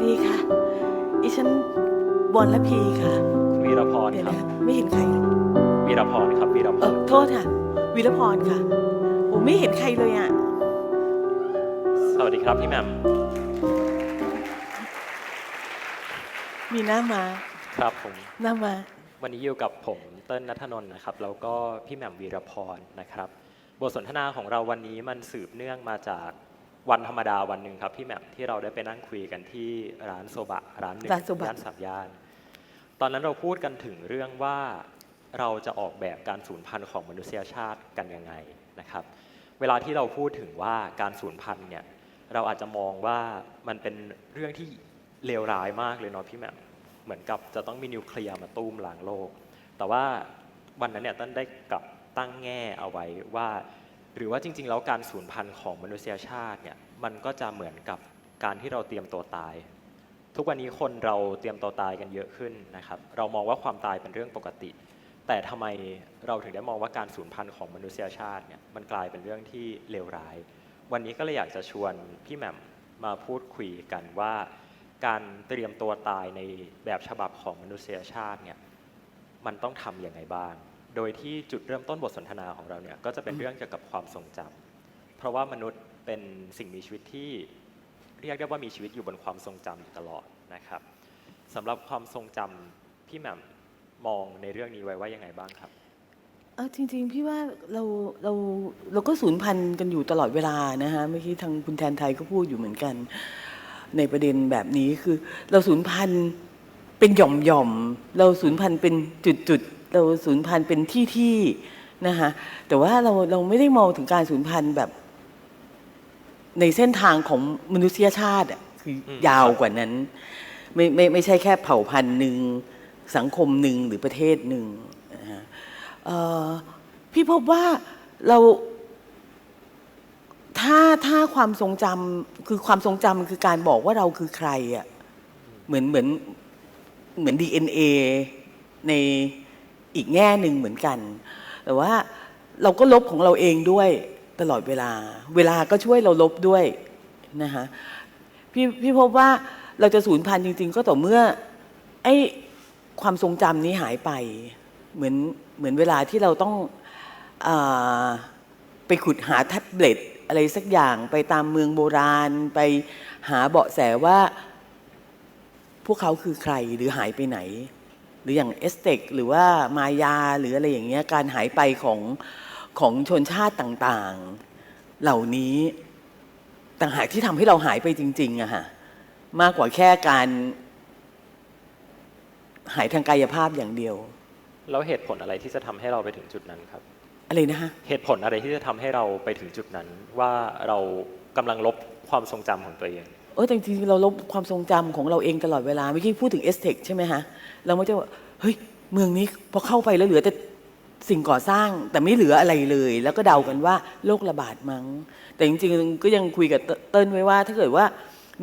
สวัสดีค่ะ อีฉันบอลละพีค่ะคุณวีรพรเดี๋ยวครับ นะไม่เห็นใครเลยวีรพรครับวีรพเอรอโทษค่ะ วีรพรค่ะผมไม่เห็นใครเลยอะ สวัสดีครับพี่แหม่มมีหน้ามาครับผม หน้ามา วันนี้อยู่กับผมเติ้ลนัทนนท์นะครับแล้วก็พี่แหม่มวีรพรนะครับ บทสนทนาของเราวันนี้มันสืบเนื่องมาจาก วันธรรมดาวันหนึ่งครับพี่แหม่มที่เราได้ไปนั่งคุยกันที่ร้านโซบะร้านหนึ่งร้านโซบะ ย่านสามย่าน ตอนนั้นเราพูดกันถึงเรื่องว่าเราจะออกแบบการสูญพันธุ์ของมนุษยชาติกันยังไงนะครับ เวลาที่เราพูดถึงว่าการสูญพันธุ์เนี่ยเราอาจจะมองว่ามันเป็นเรื่องที่เลวร้ายมากเลยเนาะพี่แหม่มเหมือนกับจะต้องมีนิวเคลียร์มาตุ้มล้างโลก แต่ว่าวันนั้นเนี่ยต้นได้กลับตั้งแง่เอาไว้ว่า หรือว่าจริง ๆ แล้วการสูญพันธุ์ของมนุษยชาติเนี่ยมันก็จะเหมือนกับการที่เราเตรียมตัวตาย ทุกวันนี้คนเราเตรียมตัวตายกันเยอะขึ้นนะครับ เรามองว่าความตายเป็นเรื่องปกติ แต่ทำไมเราถึงได้มองว่าการสูญพันธุ์ของมนุษยชาติเนี่ยมันกลายเป็นเรื่องที่เลวร้าย วันนี้ก็เลยอยากจะชวนพี่แหม่มมาพูดคุยกันว่า การเตรียมตัวตายในแบบฉบับของมนุษยชาติเนี่ยมันต้องทำอย่างไรบ้าง โดยที่จุดเริ่มต้นบทสนทนาของเราเนี่ยก็จะเป็นเรื่องเกี่ยวกับความทรงจำเพราะว่ามนุษย์เป็นสิ่งมีชีวิตที่เรียกได้ว่ามีชีวิตอยู่บนความทรงจำอยู่ตลอดนะครับสำหรับความทรงจำพี่แหม่มมองในเรื่องนี้ไว้ว่ายังไงบ้างครับ เออจริงๆ พี่ว่าเราเราเราก็สูญพันธุ์กันอยู่ตลอดเวลานะฮะเมื่อกี้ทางคุณแทนไทยก็พูดอยู่เหมือนกัน ในประเด็นแบบนี้คือ เราสูญพันธุ์เป็นหย่อมหย่อมๆเราสูญพันธุ์เป็นจุดจุดๆ เราสูญพันธุ์เป็นที่ที่นะคะแต่ว่าเราเราไม่ได้มองถึงการสูญพันธุ์แบบ ในเส้นทางของมนุษยชาติอะคืออืมยาวกว่านั้น ไม่ไม่ไม่ใช่แค่เผ่าพันธุ์หนึ่งสังคมหนึ่งหรือประเทศหนึ่งนะฮะเอ่อพี่พบว่าเราถ้าถ้าความทรงจำคือความทรงจำคือการบอกว่าเราคือใครอะ่ะเหมือนเหมือนเหมือน DNA ใน อีกแง่หนึ่งเหมือนกัน แต่ว่าเราก็ลบของเราเองด้วยตลอดเวลา เวลาก็ช่วยเราลบด้วยนะคะพี่พี่พบว่าเราจะสูญพันธุ์จริง ๆ ก็ต่อเมื่อไอ้ความทรงจำนี้หายไป เหมือนเหมือนเวลาที่เราต้องอไปขุดหาแท็บเล็ตอะไรสักอย่างไปตามเมืองโบราณ ไปหาเบาะแสว่า พวกเขาคือใครหรือหายไปไหน หรืออย่างเอสเต็กหรือว่ามายาหรืออะไรอย่างเงี้ยการหายไปของของชนชาติต่างๆ เหล่านี้ต่างหากที่ทำให้เราหายไปจริงๆอะฮะมากกว่าแค่การ หายทางกายภาพอย่างเดียว แล้วเหตุผลอะไรที่จะทำให้เราไปถึงจุดนั้นครับ อะไรนะฮะเหตุผลอะไรที่จะทำให้เราไปถึงจุดนั้น ว่าเรากำลังลบความทรงจำของตัวเอง เออแต่จริงๆเราลบความทรงจำของเราเองตลอดเวลาเมื่อกี้พูดถึงเอสเทคใช่ไหมฮะ เราไม่จะว่าเฮ้ยเมืองนี้พอเข้าไปแล้วเหลือแต่สิ่งก่อสร้างแต่ไม่เหลืออะไรเลย แล้วก็เดากันว่าโรคระบาดมั้ง แต่จริงๆก็ยังคุยกับเติ้ลไว้ว่า ถ้าเกิดว่า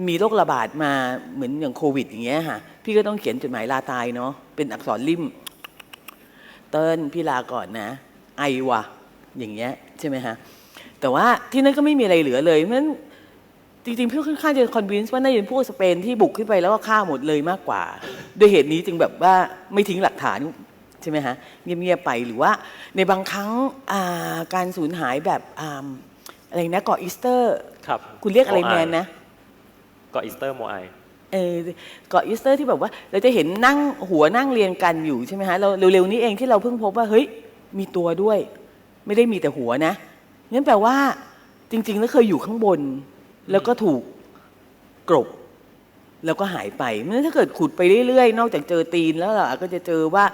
มีโรคระบาดมาเหมือนอย่างโควิด อย่างเงี้ยค่ะพี่ก็ต้องเขียนจดหมายลาตายเนาะเป็นอักษรริมเติ้ลพี่ลาก่อนนะ ไอวะอย่างเงี้ยใช่ไหมฮะแต่ว่าที่นั่นก็ไม่มีอะไรเหลือเลยเพราะฉะนั้น จริงๆพี่ค่อนข้างจะคอนวินส์ว่าน่าจะเป็นพวกสเปนที่บุกขึ้นไปแล้วก็ฆ่าหมดเลยมากกว่า ด้วยเหตุนี้จึงแบบว่าไม่ทิ้งหลักฐานใช่ไหมฮะเงียบๆไปหรือว่าในบางครั้งอ่าการสูญหายแบบอ่าอะไรนะเกาะอีสเตอร์ครับคุณเรียกอะไรโมแมไนนะเกาะอีสเตอร์โมไอเออเกาะอีสเตอร์ที่แบบว่า เราจะเห็นนั่งหัวนั่งเรียงกันอยู่ใช่ไหมฮะเราเร็วๆนี้เองที่เราเพิ่งพบว่าเฮ้ยมีตัวด้วย ไม่ได้มีแต่หัวนะงั้นแปลว่าจริง ๆ แล้วเคยอยู่ข้างบน แล้วก็ถูกกรบแล้วก็หายไปเพราะฉะนั้นถ้าเกิดขุดไปเรื่อยๆ นอกจากเจอตีนแล้วเราก็จะเจอว่า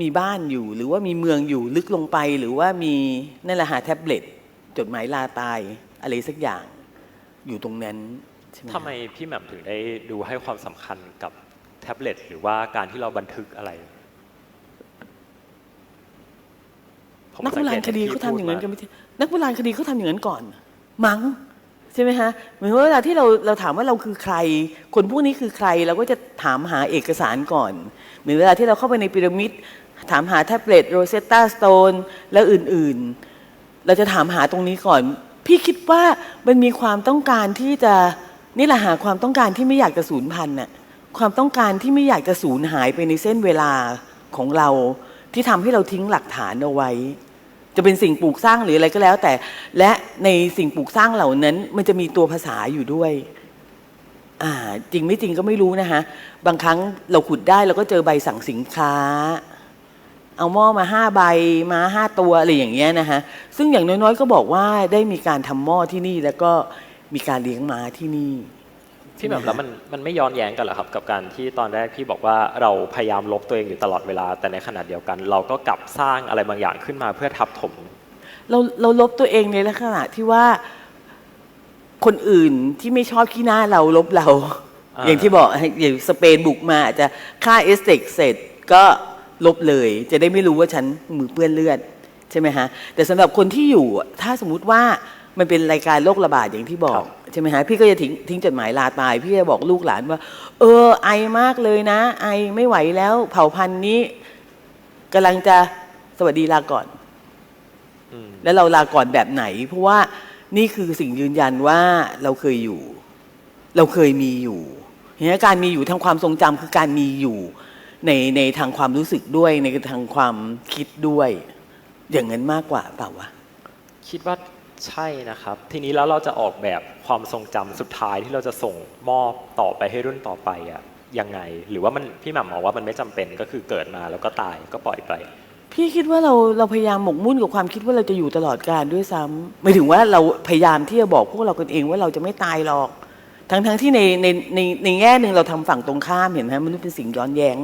มีบ้านอยู่ หรือว่ามีเมืองอยู่ลึกลงไป หรือว่ามีนั่นแหละหาแท็บเล็ตจดหมายลาตายอะไรสักอย่างอยู่ตรงนั้นใช่ไหมทำไมพี่แหม่มถึงได้ดูให้ความสำคัญกับแท็บเล็ตหรือว่าการที่เราบันทึกอะไรผมนักโบราณคดีสัเขางทำอย่างนั้นพูกันดไม่ใช่นักโบราณคดีเขาทำอย่างนั้นก่อน มั้งใช่ไหมฮะเหมือนว่าเวลาที่เราเราถามว่าเราคือใคร คนพวกนี้คือใครเราก็จะถามหาเอกสารก่อน เหมือนเวลาที่เราเข้าไปในพีระมิด ถามหาแท็บเล็ตโรเซตตาสโตนแล้วอื่นๆ เราจะถามหาตรงนี้ก่อน พี่คิดว่ามันมีความต้องการที่จะนี่แหละหาความต้องการที่ไม่อยากจะสูญพันธุ์น่ะความต้องการที่ไม่อยากจะสูญหายไปในเส้นเวลาของเราที่ทำให้เราทิ้งหลักฐานเอาไว้ จะเป็นสิ่งปลูกสร้างหรืออะไรก็แล้ว แต่ และในสิ่งปลูกสร้างเหล่านั้น มันจะมีตัวภาษาอยู่ด้วยอ่าจริงไม่จริงก็ไม่รู้นะคะบางครั้งเราขุดได้เราก็เจอใบสั่งสินค้า เอาหม้อมาห้าใบมาห้าตัวอะไรอย่างเงี้ยนะคะซึ่งอย่างน้อยๆ ก็บอกว่าได้มีการทำหม้อที่นี่แล้วก็มีการเลี้ยงม้าที่นี่ พี่แบบแล้วมันมันไม่ย้อนแย้งกันเหรอครับ กับการที่ตอนแรกพี่บอกว่าเราพยายามลบตัวเองอยู่ตลอดเวลา แต่ในขณะเดียวกัน เราก็กลับสร้างอะไรบางอย่างขึ้นมาเพื่อทับถม เราเราลบตัวเองในลักษณะที่ว่าคนอื่นที่ไม่ชอบขี้หน้าเราลบเราอ่าอย่างที่บอกอย่างสเปนบุกมาอาจจะฆ่าเอสเต็กเสร็จก็ลบเลย จะได้ไม่รู้ว่าฉันมือเปื้อนเลือดใช่ไหมฮะแต่สำหรับคนที่อยู่ถ้าสมมุติว่ามันเป็นรายการโรคระบาดอย่างที่บอก ใช่ไหมฮะพี่ก็จะทิ้งทิ้งจดหมายลาตาย พี่จะบอกลูกหลานว่า เออ ไอมากเลยนะ ไอไม่ไหวแล้ว เผ่าพันธุ์นี้กำลังจะสวัสดีลาก่อนอืมแล้วเราลาก่อนแบบไหน เพราะว่านี่คือสิ่งยืนยันว่าเราเคยอยู่ เราเคยมีอยู่เห็นไหมการมีอยู่ทางความทรงจำคือการมีอยู่ ในในทางความรู้สึกด้วยในทางความคิดด้วย อย่างนั้นมากกว่าเปล่าวะคิดว่า ใช่นะครับ ทีนี้แล้วเราจะออกแบบความทรงจำสุดท้ายที่เราจะส่งมอบต่อไปให้รุ่นต่อไปอะยังไง หรือว่ามันพี่หม่ำมองว่ามันไม่จำเป็นก็คือเกิดมาแล้วก็ตายก็ปล่อยไป พี่คิดว่าเราเราพยายามหมกมุ่นกับความคิดว่าเราจะอยู่ตลอดกาลด้วยซ้ำหมายถึงว่าเราพยายามที่จะบอกพวกเรากันเองว่าเราจะไม่ตายหรอก ทั้งทั้งที่ในในในในแง่หนึ่งเราทำฝั่งตรงข้ามเห็นไหมมนุษย์เป็นสิ่งย้อนแย้ง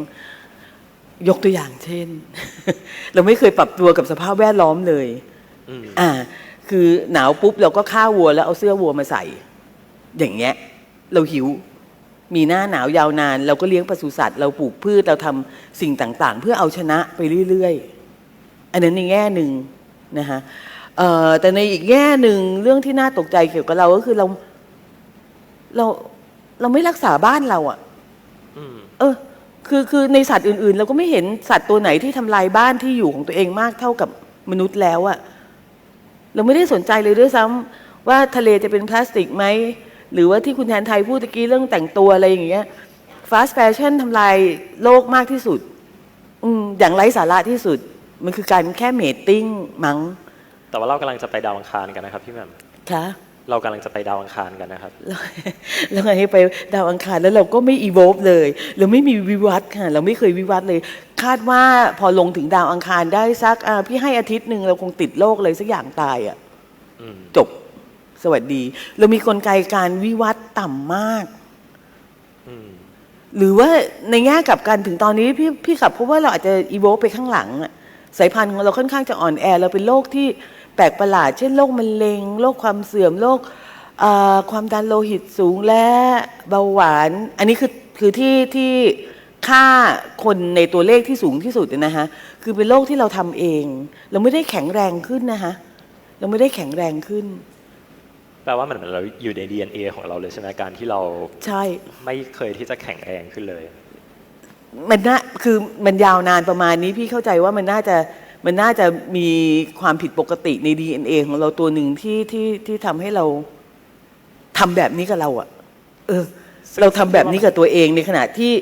ยกตัวอย่างเช่น เราไม่เคยปรับตัวกับสภาพแวดล้อมเลยอืมอ่า คือหนาวปุ๊บเราก็ฆ่าวัวแล้วเอาเสื้อวัวมาใส่ อย่างเงี้ย เราหิว มีหน้าหนาวยาวนาน เราก็เลี้ยงปศุสัตว์ เราปลูกพืชเราทำสิ่งต่างๆ เพื่อเอาชนะไปเรื่อยๆ อันนั้นในแง่หนึ่งนะคะเอ่อแต่ในอีกแง่หนึ่งเรื่องที่น่าตกใจเกี่ยวกับเราก็คือเราเราเราไม่รักษาบ้านเราอะอืมเออ คือคือในสัตว์อื่นๆ เราก็ไม่เห็นสัตว์ตัวไหนที่ทำลายบ้านที่อยู่ของตัวเองมากเท่ากับมนุษย์แล้วอะ เราไม่ได้สนใจเลยด้วยซ้ำว่าทะเลจะเป็นพลาสติกไหมหรือว่าที่คุณแทนไทยพูดตะกี้เรื่องแต่งตัวอะไรอย่างเงี้ยฟาสต์แฟชั่นทำลายโลกมากที่สุดอืมอย่างไร้สาระที่สุด มันคือการแค่เมตติ้งมั้งแต่ว่าเรากำลังจะไปดาวอังคารกันนะครับพี่แหม่มคะ เรากำลังจะไปดาวอังคารกันนะครับแล้วแล้วไงไปดาวอังคารแล้วเราก็ไม่อีโวฟเลย เราไม่มีวิวัฒน์ค่ะ เราไม่เคยวิวัฒน์เลย คาดว่าพอลงถึงดาวอังคารได้สักอ่าพี่ให้อาทิตย์หนึ่งเราคงติดโรคเลยสักอย่างตายอะอืมจบสวัสดี เรามีกลไกการวิวัฒน์ต่ำมากอืมหรือว่าในแง่กลับกันถึงตอนนี้พี่พี่ขับเพราะว่าเราอาจจะอีโวไปข้างหลังอะสายพันธุ์ของเราค่อนข้างจะอ่อนแอเราเป็นโรคที่ แปลกประหลาด เช่นโรคมะเร็งโรคความเสื่อมโรคเอ่อความดันโลหิตสูงและเบาหวาน อันนี้คือคือที่ที่ค่าคนในตัวเลขที่สูงที่สุดเนยนะคะคือเป็นโรคที่เราทำเอง เราไม่ได้แข็งแรงขึ้นนะคะเราไม่ได้แข็งแรงขึ้น แปลว่ามันเหมือนเราอยู่ใน DNA ของเราเลยใช่ไหมการที่เราใช่ไม่เคยที่จะแข็งแรงขึ้นเลย มันน่าคือมันยาวนานประมาณนี้พี่เข้าใจว่ามันน่าจะ มันน่าจะมีความผิดปกติใน DNA ของเราตัวหนึ่งที่ที่ที่ทำให้เราทำแบบนี้กับเราอะ่ะ เออ เราทำแบบนี้กับตัวเองในขณะที่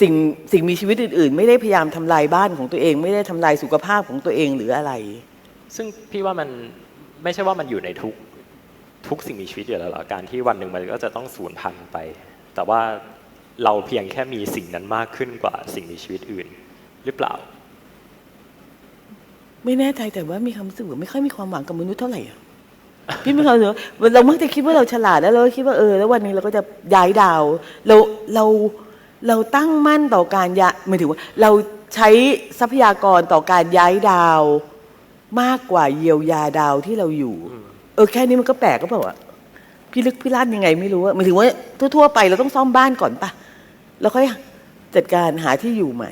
สิ่งสิ่งมีชีวิตอื่น ๆ ไม่ได้พยายามทำลายบ้านของตัวเอง ไม่ได้ทำลายสุขภาพของตัวเองหรืออะไร ซึ่งพี่ว่ามันไม่ใช่ว่ามันอยู่ในทุกทุกสิ่งมีชีวิตอยู่แล้วหรอการที่วันหนึ่งมันก็จะต้องสูญพันธุ์ไป แต่ว่าเราเพียงแค่มีสิ่งนั้นมากขึ้นกว่าสิ่งมีชีวิตอื่น หรือเปล่า ไม่แน่ใจแต่ว่ามีความรู้สึกว่าไม่ค่อยมีความหวังกับมนุษย์เท่าไหร่อะพี่ไม่เคยรู้สึกว่าเรามักจะคิดว่าเราฉลาดแล้วเราก็คิดว่าเออแล้ววันหนี้เราก็จะย้ายดาว เราเราเราตั้งมั่นต่อการย้ายหมายถึงว่า เราใช้ทรัพยากรต่อการย้ายดาว มากกว่าเยียวยาดาวที่เราอยู่ เออแค่นี้มันก็แปลกก็เปล่าวะพี่ลึกพี่ลั่นยังไงไม่รู้อะหมายถึงว่าทั่วๆไปเราต้องซ่อมบ้านก่อนปะแล้วค่อยจัดการหาที่อยู่ใหม่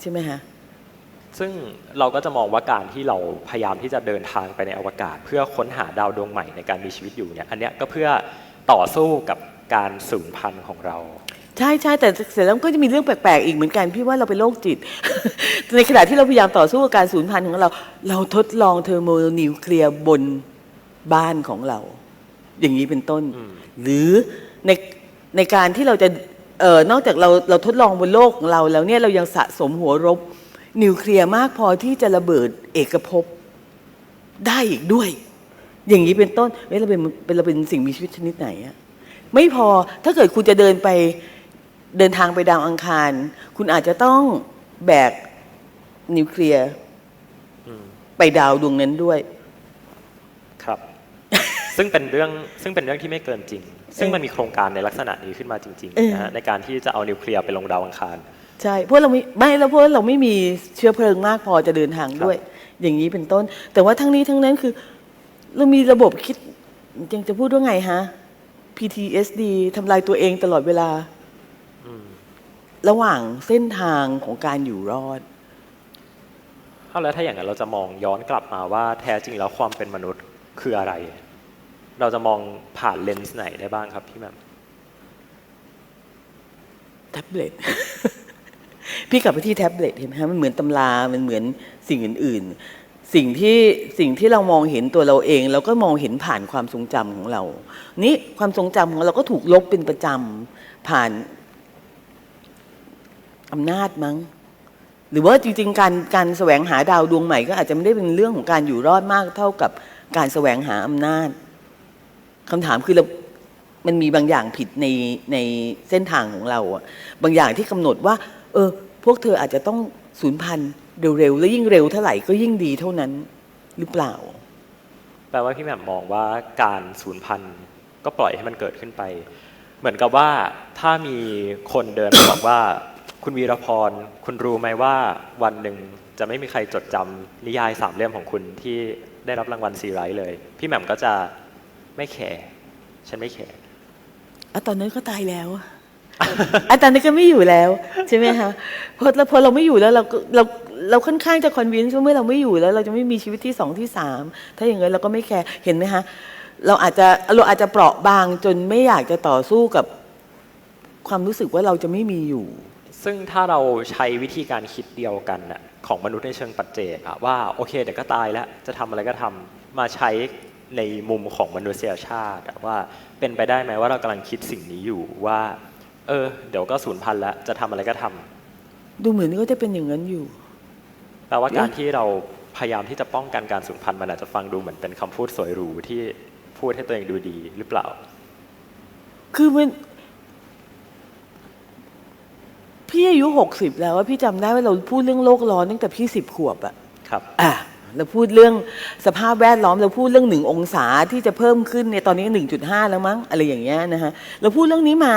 ใช่ไหมฮะ ซึ่งเราก็จะมองว่าการที่เราพยายามที่จะเดินทางไปในอวกาศ เพื่อค้นหาดาวดวงใหม่ในการมีชีวิตอยู่เนี่ยอันเนี้ยก็เพื่อต่อสู้กับการสูญพันธุ์ของเรา ใช่ใช่แต่เสร็จแล้วก็จะมีเรื่องแปลกๆอีกเหมือนกันพี่ว่าเราเป็นโรคจิต ในขณะที่เราพยายามต่อสู้กับการสูญพันธุ์ของเรา เราทดลองเทอร์โมนิวเคลียร์บนบ้านของเรา อย่างนี้เป็นต้นอืมหรือในในการที่เราจะเอ่อนอกจากเราเราทดลองบนโลกของเราแล้วเนี่ยเรายังสะสมหัวรบ นิวเคลียร์มากพอที่จะระเบิดเอกภพได้อีกด้วย อย่างนี้เป็นต้นเอ้ยเราเป็นเป็นเราเป็นสิ่งมีชีวิตชนิดไหนอะไม่พอถ้าเกิดคุณจะเดินไปเดินทางไปดาวอังคาร คุณอาจจะต้องแบกนิวเคลียร์อืมไปดาวดวงนั้นด้วย ครับ ซึ่งเป็นเรื่องซึ่งเป็นเรื่องที่ไม่เกินจริง ซึ่งมันมีโครงการในลักษณะนี้ขึ้นมาจริงเออๆนะฮะในการที่จะเอานิวเคลียร์ไปลงดาวอังคาร ใช่เพราะเราไม่ไม่แล้วเพราะเราไม่มีเชื้อเพลิงมากพอจะเดินทางด้วย อย่างนี้เป็นต้น แต่ว่าทั้งนี้ทั้งนั้นคือ เรามีระบบคิดยังจะพูดว่าไงฮะ PTSD ทำลายตัวเองตลอดเวลาอืมระหว่างเส้นทางของการอยู่รอดเอาแล้วถ้าอย่างนั้นเราจะมองย้อนกลับมาว่าแท้จริงแล้วความเป็นมนุษย์คืออะไร เราจะมองผ่านเลนส์ไหนได้บ้างครับพี่แหม่มแท็บเล็ต พี่กลับไปที่แท็บเล็ตเห็นไหมฮะมันเหมือนตำรามันเหมือนสิ่งอื่น ๆ สิ่งที่สิ่งที่เรามองเห็นตัวเราเองเราก็มองเห็นผ่านความทรงจำของเรา นี่ความทรงจำของเราก็ถูกลบเป็นประจำผ่านอำนาจมั้ง หรือว่าจริง ๆ การการแสวงหาดาวดวงใหม่ก็อาจจะไม่ได้เป็นเรื่องของการอยู่รอดมากเท่ากับการแสวงหาอำนาจคำถามคือเรามันมีบางอย่างผิดในในเส้นทางของเราอะบางอย่างที่กำหนดว่า เออ พวกเธออาจจะต้องสูญพันธุ์เร็วๆ และยิ่งเร็วเท่าไหร่ก็ยิ่งดีเท่านั้นหรือเปล่า แปลว่าพี่แหม่มมองว่าการสูญพันธุ์ก็ปล่อยให้มันเกิดขึ้นไป เหมือนกับว่าถ้ามีคนเดินมาบอกว่า คุณวีรพร คุณรู้ไหมว่าวันหนึ่งจะไม่มีใครจดจำนิยายสามเล่มของคุณที่ได้รับรางวัลซีไรต์เลย พี่แหม่มก็จะไม่แคร์ฉันไม่แคร์อะตอนนั้นก็ตายแล้วอะ อะตอนนี้ก็ไม่อยู่แล้วใช่ไหมคะพอแล้วพอเราไม่อยู่แล้วเราก็เราเราค่อนข้างจะคอนวินส์ว่าเมื่อเราไม่อยู่แล้ว เราจะไม่มีชีวิตที่สองที่สามถ้าอย่างนั้นเราก็ไม่แคร์เห็นไหมคะเราอาจจะเราอาจจะเปราะบางจนไม่อยากจะต่อสู้กับความรู้สึกว่าเราจะไม่มีอยู่ ซึ่งถ้าเราใช้วิธีการคิดเดียวกันน่ะของมนุษย์ในเชิงปัจเจกอะว่าโอเคเดี๋ยวก็ตายแล้วจะทำอะไรก็ทำมาใช้ในมุมของมนุษยชาติว่าเป็นไปได้ไหมว่าเรากำลังคิดสิ่งนี้อยู่ว่า เออ เดี๋ยวก็สูญพันธุ์แล้วจะทำอะไรก็ทำดูเหมือนก็จะเป็นอย่างนั้นอยู่ แปลว่าการที่เราพยายามที่จะป้องกันการสูญพันธุ์มันอาจจะฟังดูเหมือนเป็นคำพูดสวยหรูที่พูดให้ตัวเองดูดีหรือเปล่า คือมัน พี่อายุหกสิบแล้วอะพี่จำได้ว่าเราพูดเรื่องโลกร้อนตั้งแต่พี่สิบขวบอะครับ อะ เราพูดเรื่องสภาพแวดล้อมเราพูดเรื่องหนึ่งองศาที่จะเพิ่มขึ้นในยตอนนี้หนึ่งจุดห้าแล้วมั้งอะไรอย่างเงี้ยนะฮะเราพูดเรื่องนี้มา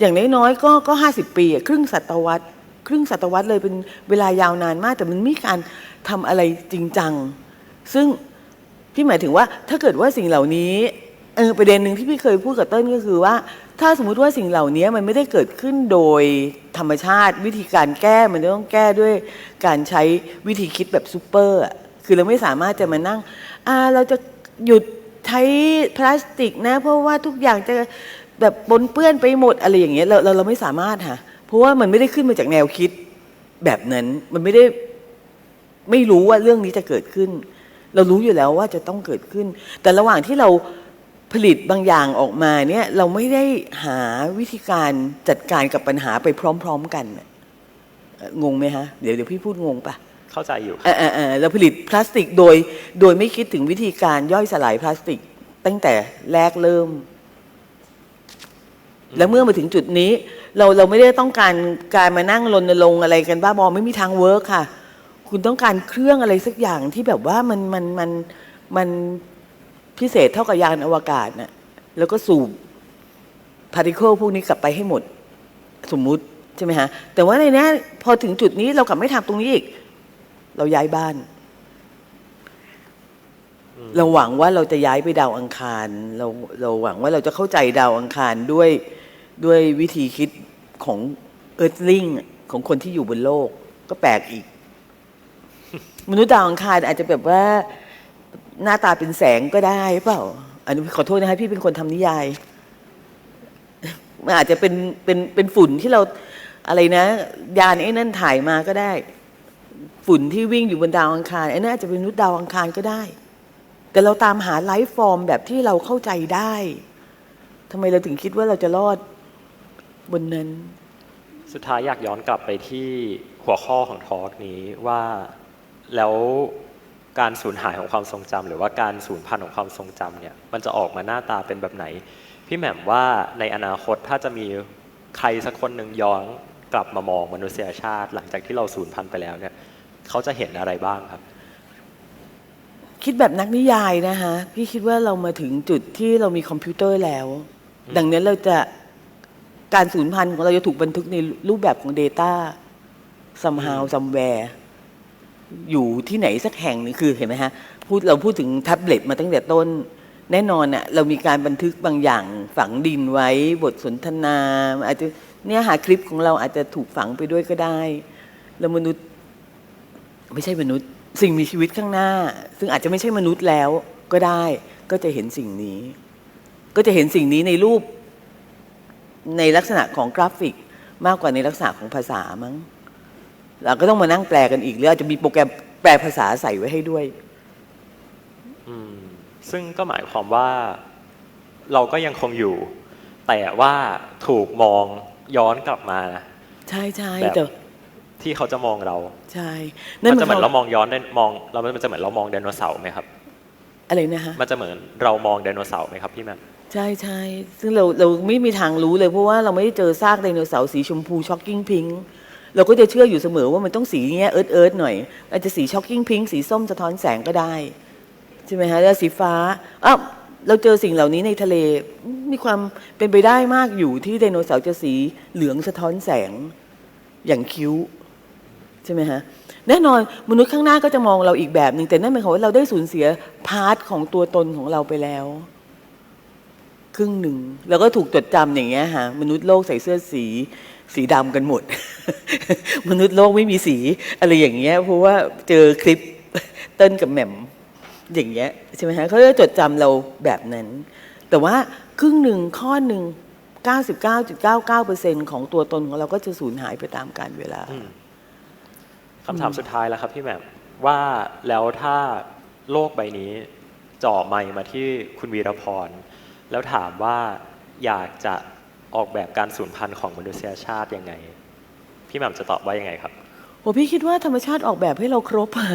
อย่างน้อยๆก็ก็ห้าสิบปีครึ่งศตวรรษครึ่งศตวรรษเลยเป็นเวลายาวนานมาก แต่มันไม่มีการทำอะไรจริงจัง ซึ่งพี่หมายถึงว่าถ้าเกิดว่าสิ่งเหล่านี้เออประเด็นหนึ่งที่พี่เคยพูดกับเต้นก็คือว่า ถ้าสมมุติว่าสิ่งเหล่านี้มันไม่ได้เกิดขึ้นโดยธรรมชาติวิธีการแก้มันจะต้องแก้ด้วยการใช้วิธีคิดแบบซูเปอร์ คือเราไม่สามารถจะมานั่งเราจะหยุดใช้พลาสติกนะ เพราะว่าทุกอย่างจะแบบปนเปื้อนไปหมดอะไรอย่างเงี้ยเราเราเราไม่สามารถค่ะเพราะว่ามันไม่ได้ขึ้นมาจากแนวคิดแบบนั้น มันไม่ได้ไม่รู้ว่าเรื่องนี้จะเกิดขึ้น เรารู้อยู่แล้วว่าจะต้องเกิดขึ้น แต่ระหว่างที่เราผลิตบางอย่างออกมาเนี่ย เราไม่ได้หาวิธีการจัดการกับปัญหาไปพร้อม ๆ กันงงไหมฮะ เดี๋ยวเดี๋ยวพี่พูดงงปะ เข้าใจอยู่เออเออเออเราผลิตพลาสติกโดย โดยไม่คิดถึงวิธีการย่อยสลายพลาสติก ตั้งแต่แรกเริ่ม แล้วเมื่อมาถึงจุดนี้ เราเราไม่ได้ต้องการการมานั่งรณรงค์อะไรกันบ้าบอไม่มีทางเวิร์กค่ะ คุณต้องการเครื่องอะไรสักอย่างที่แบบว่ามันมันมันมันพิเศษเท่ากับยานอวกาศน่ะแล้วก็สูบพาร์ติเคิลพวกนี้กลับไปให้หมด สมมุติใช่ไหมฮะแต่ว่าในเนี้ยพอถึงจุดนี้เรากลับไม่ทำตรงนี้อีก เราย้ายบ้าน เราหวังว่าเราจะย้ายไปดาวอังคาร เราเราหวังว่าเราจะเข้าใจดาวอังคารด้วยด้วยวิธีคิดของเอิร์ธลิงของคนที่อยู่บนโลก ก็แปลกอีก มนุษย์ดาวอังคารอาจจะแบบว่าหน้าตาเป็นแสงก็ได้เปล่าอันนี้ขอโทษนะคะพี่เป็นคนทำนิยาย มันอาจจะเป็นเป็นเป็นฝุ่นที่เราอะไรนะ ยานไอ้นั่นถ่ายมาก็ได้ ฝุ่นที่วิ่งอยู่บนดาวอังคารไอ้น่าจะเป็นมนุษย์ดาวอังคารก็ได้ แต่เราตามหาไลฟ์ฟอร์มแบบที่เราเข้าใจได้ทำไมเราถึงคิดว่าเราจะรอดบนนั้น สุดท้ายอยากย้อนกลับไปที่หัวข้อของทอล์กนี้ว่าแล้วการสูญหายของความทรงจำหรือว่าการสูญพันธุ์ของความทรงจำเนี่ยมันจะออกมาหน้าตาเป็นแบบไหน พี่แหม่มว่าในอนาคตถ้าจะมีใครสักคนหนึ่งย้อน กลับมามองมนุษยชาติ หลังจากที่เราสูญพันธุ์ไปแล้วเนี่ยเขาจะเห็นอะไรบ้างครับ คิดแบบนักนิยายนะคะพี่คิดว่าเรามาถึงจุดที่เรามีคอมพิวเตอร์แล้ว ดังนั้นเราจะการสูญพันธุ์ของเราจะถูกบันทึกในรูปแบบของ Data somehow somewhere อยู่ที่ไหนสักแห่งหนึงคือเห็นไหมฮะพูดเราพูดถึงแท็บเล็ตมาตั้งแต่ต้น แน่นอนอะเรามีการบันทึกบางอย่างฝังดินไว้บทสนทนาอาจจะ เนื้อหาคลิปของเราอาจจะถูกฝังไปด้วยก็ได้ แล้วมนุษย์ไม่ใช่มนุษย์ สิ่งมีชีวิตข้างหน้า ซึ่งอาจจะไม่ใช่มนุษย์แล้วก็ได้ ก็จะเห็นสิ่งนี้ ก็จะเห็นสิ่งนี้ในรูป ในลักษณะของกราฟิกมากกว่าในลักษณะของภาษามั้งเราก็ต้องมานั่งแปลกันอีกหรืออาจจะมีโปรแกรมแปลภาษาใส่ไว้ให้ด้วยอืมซึ่งก็หมายความว่าเราก็ยังคงอยู่ แต่ว่าถูกมอง ย้อนกลับมาใช่ใช่แบบ แต่ที่เขาจะมองเราใช่มันจะเหมือนคเราวมองย้อนได้มองเรามันจะเหมือนเรามองไดโนเสาร์ไหมครับ อะไรนะฮะ มันจะเหมือนเรามองไดโนเสาร์ไหมครับพี่แหม่มใช่ใช่ซึ่งเราเราไม่มีทางรู้เลยเพราะว่าเราไม่ได้เจอซากไดโนเสาร์สีชมพูช็อกกิ้งพิงค์เราก็จะเชื่ออยู่เสมอว่ามันต้องสีเงี้ยเอิร์ธเอิร์ธหน่อย อาจจะสีช็อกกิ้งพิงค์สีส้มสะท้อนแสงก็ได้ ใช่ไหมฮะแล้วสีฟ้าอ้าว เราเจอสิ่งเหล่านี้ในทะเลมีความเป็นไปได้มากอยู่ที่ไดโนเสาร์จะสีเหลืองสะท้อนแสงอย่างคิ้ว ใช่ไหมฮะ แน่นอนมนุษย์ข้างหน้าก็จะมองเราอีกแบบหนึ่งแต่นั่นหมายความว่าเราได้สูญเสียพาร์ทของตัวตนของเราไปแล้ว ครึ่งหนึ่งแล้วก็ถูกจดจำอย่างเงี้ยฮะมนุษย์โลกใส่เสื้อสีสีดำกันหมด มนุษย์โลกไม่มีสี อะไรอย่างเงี้ยเพราะว่าเจอคลิปเต้นกับแหม่มอย่างเงี้ย ใช่ไหมฮะเขาจะจดจำเราแบบนั้น แต่ว่าครึ่งหนึ่งข้อหนึ่ง99.99%ของตัวตนของเราก็จะสูญหายไปตามกาลเวลาคำถามสุดท้ายแล้วครับพี่แหม่มว่าแล้วถ้าโลกใบนี้จ่อไมค์มาที่คุณวีรพร แล้วถามว่าอยากจะออกแบบการสูญพันธุ์ของมนุษยชาติยังไง พี่แหม่มจะตอบว่ายังไงครับ โหพี่คิดว่าธรรมชาติออกแบบให้เราครบอะ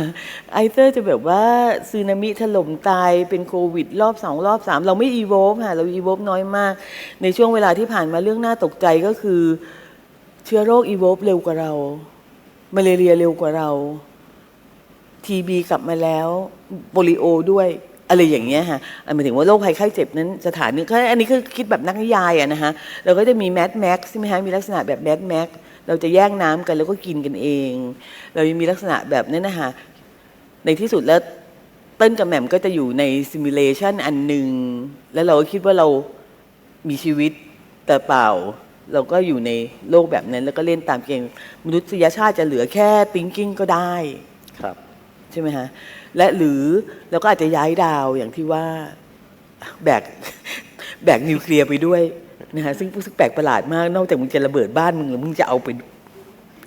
ไอเตอร์จะแบบว่าซึนามิถล่มตายเป็นโควิด รอบสองรอบสามเราไม่อีโวฟค่ะเราอีโวฟน้อยมาก ในช่วงเวลาที่ผ่านมาเรื่องน่าตกใจก็คือ เชื้อโรคอีโวฟเร็วกว่าเรามาเลเรียเร็วกว่าเราทีบีกลับมาแล้วโปลิโอด้วยอะไรอย่างเงี้ยฮะหมายถึงว่าโรคภัยไข้เจ็บนั้นสถานนึงอันนี้คือคิดแบบนักนิยายอะนะฮะเราก็จะมีแมดแม็กซ์ใช่ไหมฮะมีลักษณะแบบแมดแม็ก เราจะแย่งน้ำกันแล้วก็กินกันเอง เรายังมีลักษณะแบบนั้นนะฮะในที่สุดแล้วเต้นกับแหม่มก็จะอยู่ในซิมูเลชันอันหนึ่งแล้วเราก็คิดว่าเรามีชีวิตแต่เปล่า เราก็อยู่ในโลกแบบนั้น แล้วก็เล่นตามเกมมนุษยชาติจะเหลือแค่ thinking ก็ได้ครับใช่ไหมฮะและหรือเราก็อาจจะย้ายดาวอย่างที่ว่าแบกแบกนิวเคลียร์ไปด้วย นะฮะซึ่งซึ่งแปลกประหลาดมาก นอกจากมึงจะระเบิดบ้านมึงแล้วมึงจะเอาไป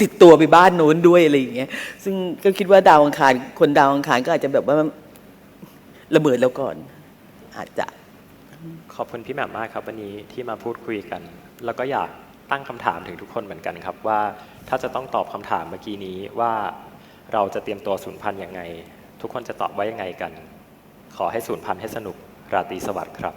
ติดตัวไปบ้านโน้นด้วยอะไรอย่างเงี้ย ซึ่งก็คิดว่าดาวอังคาร คนดาวอังคารก็อาจจะแบบว่าระเบิดแล้วก่อน อาจจะ ขอบคุณพี่แหม่มมากครับ วันนี้ที่มาพูดคุยกัน แล้วก็อยากตั้งคำถามถึงทุกคนเหมือนกันครับ ว่าถ้าจะต้องตอบคำถามเมื่อกี้นี้ว่าเราจะเตรียมตัวสูญพันธุ์ยังไง ทุกคนจะตอบว่ายังไงกัน ขอให้สูญพันธุ์ให้สนุกราตรีสวัสดิ์ครับ